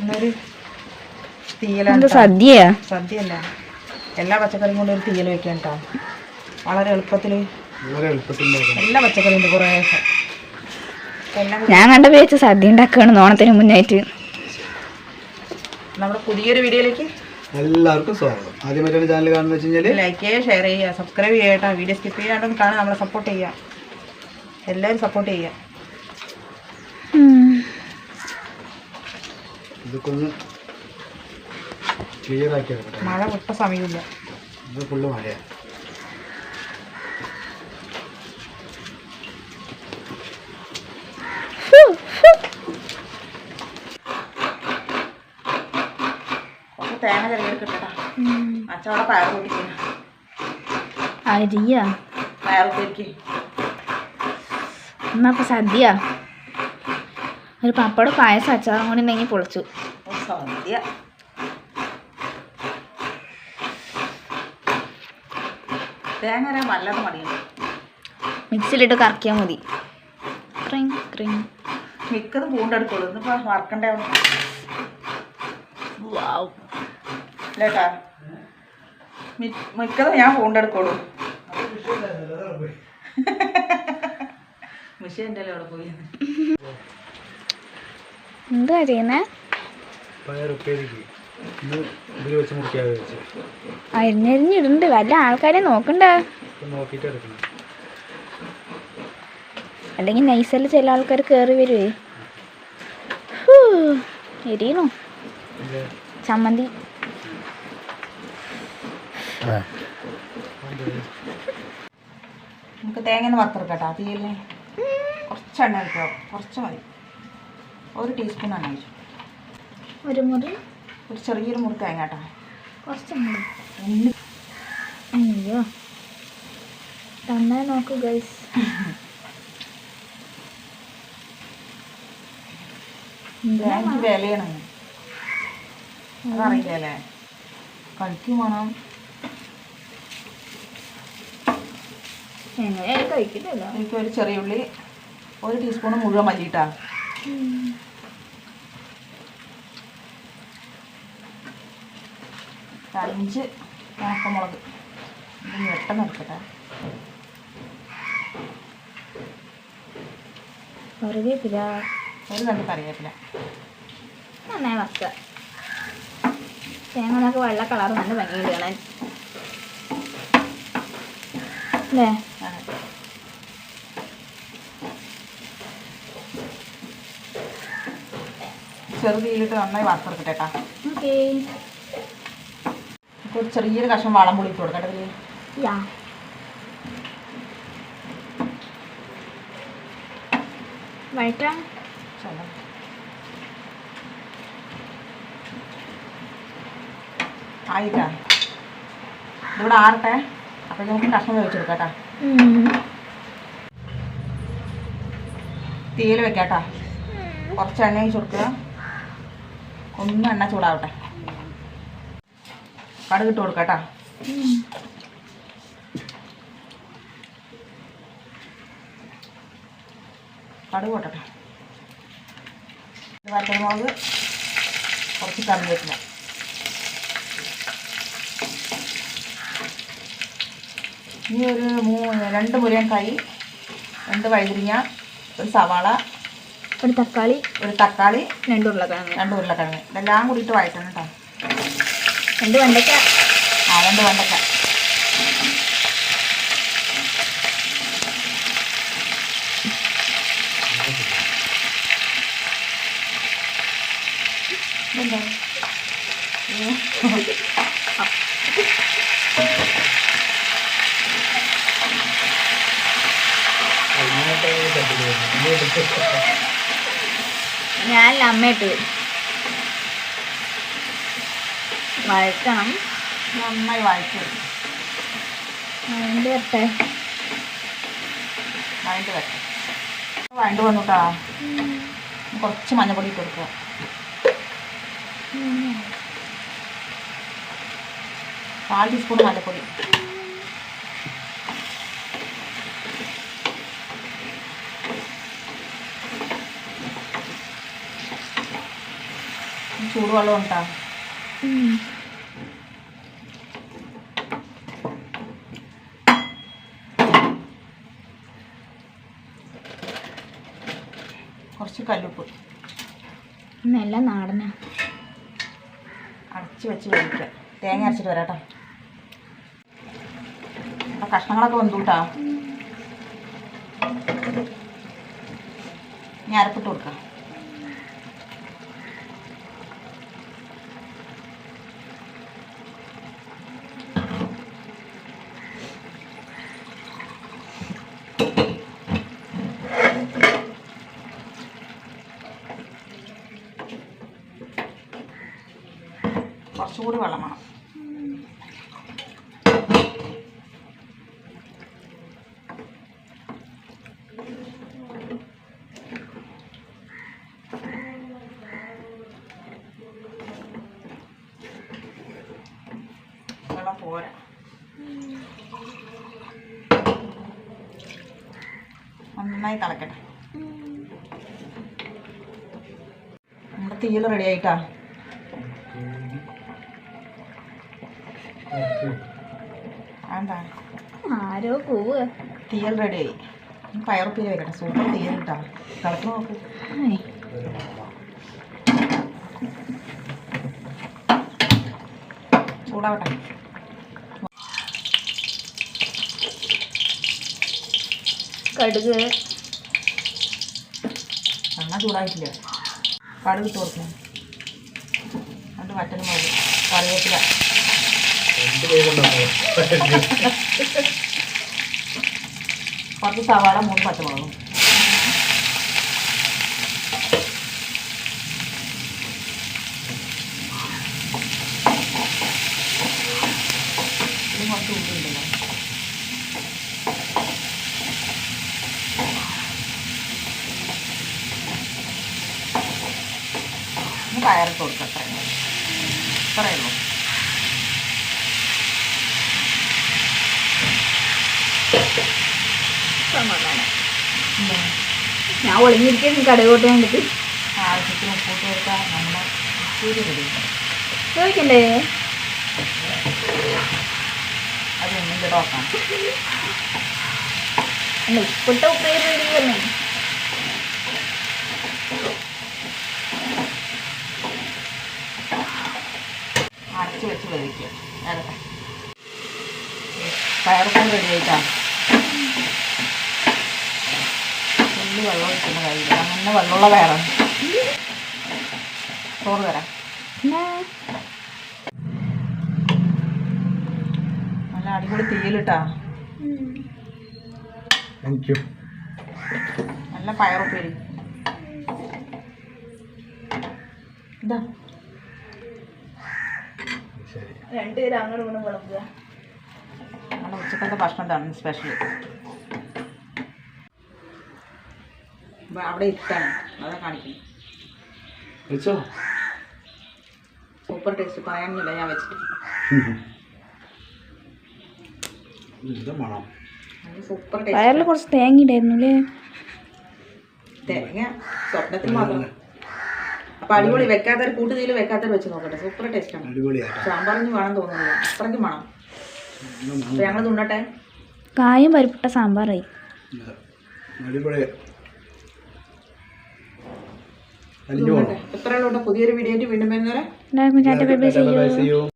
ഇന്നൊരു തീയലാണ്. സദ്യയാ? സദ്യയല്ല. എല്ലാ പച്ചക്കറിയും കൊണ്ട് ഒരു തീയൽ വെക്കാൻ കേട്ടോ വളരെ എളുപ്പത്തിൽ വളരെ എളുപ്പത്തിൽ എല്ലാ പച്ചക്കറിയും ഉണ്ട് കുറേ ഞാൻ കണ്ട വിചാരിച്ച സദ്യ ഉണ്ടാക്കുകയാണ് ഓണത്തിന് മുന്നായിട്ട്. നമ്മുടെ പുതിയൊരു വീഡിയോയിലേക്ക് എല്ലാവർക്കും സ്വാഗതം. ആദ്യമായിട്ടാണ് ചാനൽ കാണുന്നത് വെച്ച് കഴിഞ്ഞാൽ ലൈക്ക് ചെയ്യുക ഷെയർ ചെയ്യുക സബ്സ്ക്രൈബ് ചെയ്യുക കേട്ടോ വീഡിയോ സ്കിപ്പ് ചെയ്യാണ്ടൊന്ന് കാണാൻ നമ്മളെ സപ്പോർട്ട് ചെയ്യുക. എല്ലാവരും സപ്പോർട്ട് ചെയ്യുക. ഇതൊക്കെ ഒന്ന് ക്ലിയർ ആക്കി എടുക്കട്ടെ. മഴ ഒട്ടും സമയമില്ല. ഇത് ഫുള്ള് മഴയാണ് തേങ്ങ കിട്ടട്ടാ അച്ചവടെ പയർ കൂട്ടിക്കുന്നു അരിയാ? പയർ ഉപ്പേരിക്ക് എന്നാ സദ്യ ഒരു പപ്പടം പായസം അച്ചാറും കൂടി ഉണ്ടെങ്കിൽ പൊളിച്ചു. തേങ്ങ വല്ലാതെ മടിയാണ് മിക്സിയിലിട്ട് കറക്കിയാൽ മതി. ക്രിങ് ക്രിങ്. മിക്കതും പൂണ്ടെടുക്കുള്ളൂ. ഇന്നിപ്പോ വറക്കണ്ടേ? വാവ് ഇല്ലേട്ടാ. മിക്കതും ഞാൻ പൂണ്ടെടുക്കുള്ളൂ. മിഷീൻ എന്റെ അവിടെ പോയി. എന്താ ചെയ്യുന്നേ അരിഞ്ഞരിഞ്ഞിടുന്നുണ്ട്. വല്ല ആൾക്കാരെ നോക്കണ്ട. അല്ലെങ്കിൽ നൈസല്ല ചില ആൾക്കാർ കേറി വരുവേ. എരിയണു ചമ്മന്തി. നമുക്ക് തേങ്ങ വറുത്തെടുക്കട്ടോ തീയല്ലേ കുറച്ച് എണ്ണ കുറച്ച് മതി. ഒരു ടീസ്പൂൺ എണ്ണ ഒഴിച്ചു ഒരു മുറി? ഒരു ചെറിയൊരു മുറി തേങ്ങ കേട്ടോ കുറച്ച് അയ്യോ. തന്നെ നോക്കൂ ഗൈസ് തേങ്ങയ്ക്ക് വിലയാണ്. അതറിയില്ലേ കഴിക്കും വേണം. എങ്ങനെ കഴിക്കില്ലല്ലോ എനിക്ക് ഒരു ചെറിയ ഉള്ളി ഒരു ടീസ്പൂൺ മുഴുവൻ മല്ലിയിട്ടാ. അഞ്ച് ഉണക്കമുളക് ഇത് ഞെട്ടെന്ന് എടുക്കട്ടെ കറിവേപ്പില. ഒരു നല്ല കറിവേപ്പില. നന്നായി വറുക്കുക തേങ്ങനൊക്കെ വെള്ള കളർ നല്ല ഭംഗിയുണ്ട് കാണാൻ. അല്ലേ? ചെറുതീലിട്ട് നന്നായി വറുത്തെടുക്കട്ടെ കേട്ടോ ഓക്കേ. ഒരു ചെറിയൊരു കഷ്ണം വളം ഇട്ട് കൊടുക്കട്ടെ ഇതിൽ യാ. വഴറ്റാം ചല. ആയിട്ടാ. ഇവിടെ ആറട്ടെ. അപ്പോൾ നമുക്ക് കഷ്ണം വേവിച്ചെടുക്കാം തീയിൽ വെക്കാട്ടോ കുറച്ച് എണ്ണ ഒഴിച്ച് കൊടുക്കുക. ഒന്ന് എണ്ണ ചൂടാവട്ടെ. കടുക് കൊടുക്കട്ടാ കൊടുക്കാം കേട്ടോ. കടുക് കൊട്ടട്ടെ വറ്റൽമുളക് കുറച്ച് കറിവേപ്പില. ഇനി ഒരു മൂന്ന് രണ്ട് മുരിങ്ങക്കായി രണ്ട് വഴുതിരിഞ്ഞ ഒരു സവാള ഒരു തക്കാളി ഒരു തക്കാളി രണ്ട് ഉരുളക്കിഴങ്ങ്. രണ്ട് ഉരുളക്കിഴങ്ങ്. ഇതെല്ലാം കൂടിയിട്ട് വഴറ്റണം കേട്ടോ. രണ്ട് വെണ്ടയ്ക്ക. ആ രണ്ട് വെണ്ടയ്ക്ക. ഇതെന്താ? ഞാനല്ല അമ്മയിട്ട് വഴറ്റണം നന്നായി വഴറ്റി വഴണ്ട് വരട്ടെ? വഴണ്ട് വരട്ടെ? വഴണ്ട് വന്നുട്ടാ. കുറച്ച് മഞ്ഞപ്പൊടി ഇട്ട് കൊടുക്കുക. കാൽ ടീസ്പൂൺ മഞ്ഞപ്പൊടി. ചൂടുവെള്ളം ഉണ്ടാ കുറച്ച് കല്ലുപ്പ്. നല്ല നാടന. അടച്ച് വെച്ച് വേവിക്കുക. തേങ്ങ അരച്ചിട്ട് വരാട്ടോ. അപ്പം കഷ്ണങ്ങളൊക്കെ വന്നു കേട്ടോ ഞാൻ അരപ്പിട്ട് കൊടുക്കാം. കുറച്ചുകൂടി വെള്ളം വേണം വെള്ളം പോരാ. നന്നായി തിളക്കട്ടെ. നമ്മുടെ തീയൽ റെഡി ആയിട്ടാ? ആരോ കൂവ് തീയൽ റെഡി ആയി. പയറുപ്പീര് വെക്കട്ടെ. സൂപ്പർ തീയൽ തിളക്ക് നോക്ക്. ചൂടാവട്ടെ. കടുക്. എണ്ണ ചൂടായിട്ടില്ല? കടുക് ഇട്ട് കൊടുക്കണം അത് വറ്റൽ മതി കറിവേപ്പില. കുറച്ച് സവാള മൂന്ന് പച്ചമുളകും. കുറച്ച് ഉണ്ടല്ലോ ഒന്ന് പയറിട്ട് കൊടുക്കാം സമാധാനം. ഞാൻ ഒളിഞ്ഞിരിക്കുന്നു കടുക് കൂട്ടി കണ്ടിട്ട്. ആവശ്യത്തിന് ഉപ്പിട്ട് കൊടുത്താൽ ചോദിക്കണ്ടേ? അത് ഒന്നും നോക്കാം. അല്ല ഉപ്പിട്ട ഉപ്പേരി അടച്ച് വെച്ച് വേവിക്കുക പയർക്കാൻ റെഡി ആയിട്ടാ? തുള്ളി വെള്ളം ഒഴിക്കുന്ന കാര്യമില്ല അങ്ങനെ വെള്ളമുള്ള വേറെ ചോറ് തരാം. നല്ല അടിപൊളി തീയിലിട്ടാ. നല്ല പയറുപ്പേരി. ഇതാ. രണ്ടുപേരും അങ്ങനെ ഇങ്ങോട്ടും വിളമ്പുക. നമ്മുടെ ഉച്ചക്കത്തെ ഭക്ഷണം തന്നെ സ്പെഷ്യൽ അവിടെ ഇട്ടാണ് അതാ കാണിക്കുന്നത്. വെച്ചോ സൂപ്പർ ടേസ്റ്റ് പറയാനൊന്നുമില്ല ഞാൻ വെച്ചിട്ട്. സൂപ്പർ ടേസ്റ്റ് കുറച്ച് തേങ്ങ ഇടായിരുന്നു അല്ലേ? തേങ്ങ സ്വപ്നത്തിൽ മാത്രം. അപ്പൊ അടിപൊളി. വെക്കാത്തൊരു കൂട്ടുതീൽ വെക്കാത്ത വെച്ച് നോക്കട്ടെ. സൂപ്പർ ടേസ്റ്റ് ആണ്. അടിപൊളിയാട്ടോ. സാമ്പാറിന് വേണം തോന്നുന്നില്ല അത്രയ്ക്ക് വേണം. അപ്പൊ ഞങ്ങൾ തുണ്ടട്ടെ കായും പരിപ്പിട്ട സാമ്പാറായി. ഇല്ല. ഇത്രയുള്ള പുതിയൊരു വീഡിയോ വീണ്ടും വരുന്നവരെ ബൈ ബൈ ചെയ്യൂ.